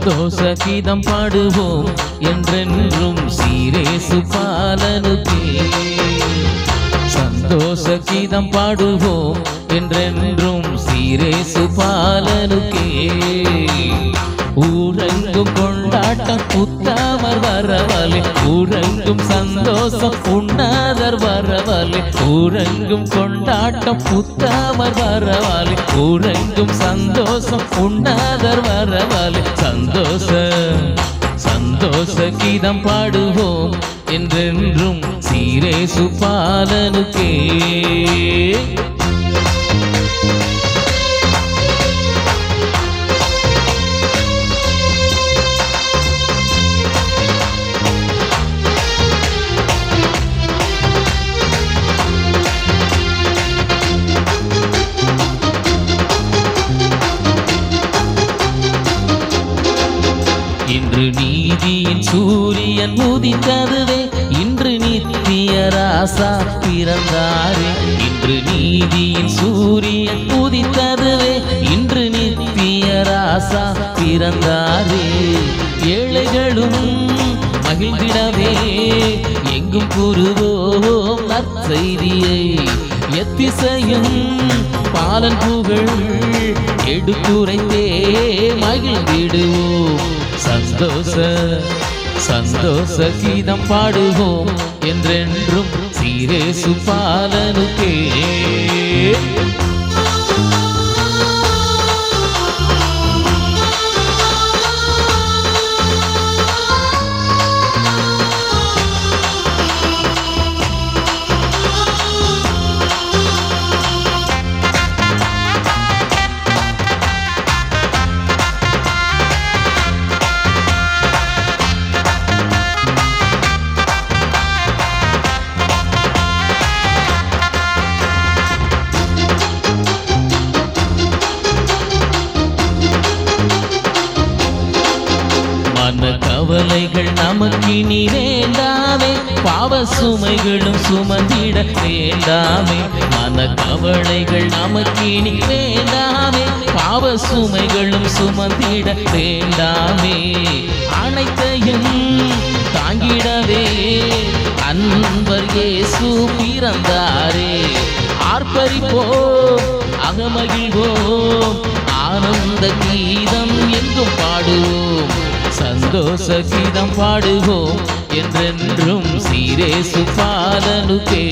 சந்தோஷ கீதம் பாடுவோம் என்றென்றும் சீரேசு பாலனுக்கே. சந்தோஷ கீதம் பாடுவோம் என்றென்றும் சீரேசு பாலனுக்கே. கூட்டம் புத்தாமர் வரவலே. ஊரங்கும் சந்தோஷம் உண்ணாதர் வரவலே. ஊரங்கும் கொண்டாட்டம் புத்தாமர் வரவலே. ஊரங்கும் சந்தோஷம் உண்ணாதர் வரவலே. சந்தோஷ சந்தோஷ கீதம் பாடுவோம். என்றென்றும் சீரேசு பாலனுக்கே. இன்று நீதியின் சூரியன் உதித்ததுவே இன்று நித்திய ராசா பிறந்தாரே. இன்று நீதியின் சூரியன் உதித்ததுவே இன்று நித்திய ராசா பிறந்தாரே. ஏழைகளும் மகிழ்ந்திடவே எங்கும் கூறுவோம் நற்செய்தியை. எத்திசையும் பாலன் புகழ் எடுத்துரைத்தே மகிழ்ந்திடுவோம். சந்தோஷ சந்தோஷ கீதம் பாடுவோம் என்றென்றும் சீரேசு பாலனுக்கே மன கவலைகள் நமக்கினி வேண்டாமே பாவ சுமைகளும் சுமந்திட வேண்டாமே. மன கவலைகள் நமக்கினி வேண்டாமே பாவ சுமைகளும் சுமந்திட வேண்டாமே. அனைத்தையும் தாங்கிடவே அன்பர் இயேசு பிறந்தாரே. ஆர்ப்பரிப்போம் அகமகிழ்வோம். ஆனந்த கீதம் எங்கும் பாடுவோம். சந்தோஷ கீதம் பாடுவோம். என்றென்றும் சீரேசு பாலனுக்கே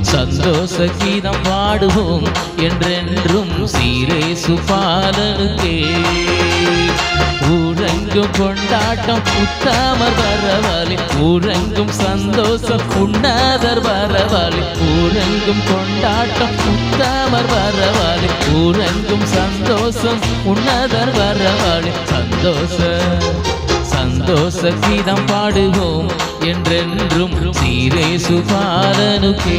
சந்தோஷ கீதம் பாடுவோம். என்றென்றும் சீரேசு பாலனுக்கே ஊரெங்கும் கொண்டாட்டம் புத்தாமர் வரவாலி. ஊரெங்கும் சந்தோஷம் உண்ணாதர் வரவாலி. ஊரெங்கும் கொண்டாட்டம் புத்தாமர் வரவாலி. ஊரெங்கும் சந்தோஷம் உண்ணாதர் வரவாலி. சந்தோஷ சந்தோஷ கீதம் பாடுவோம் என்றென்றும் சீரே சுபாரனுக்கே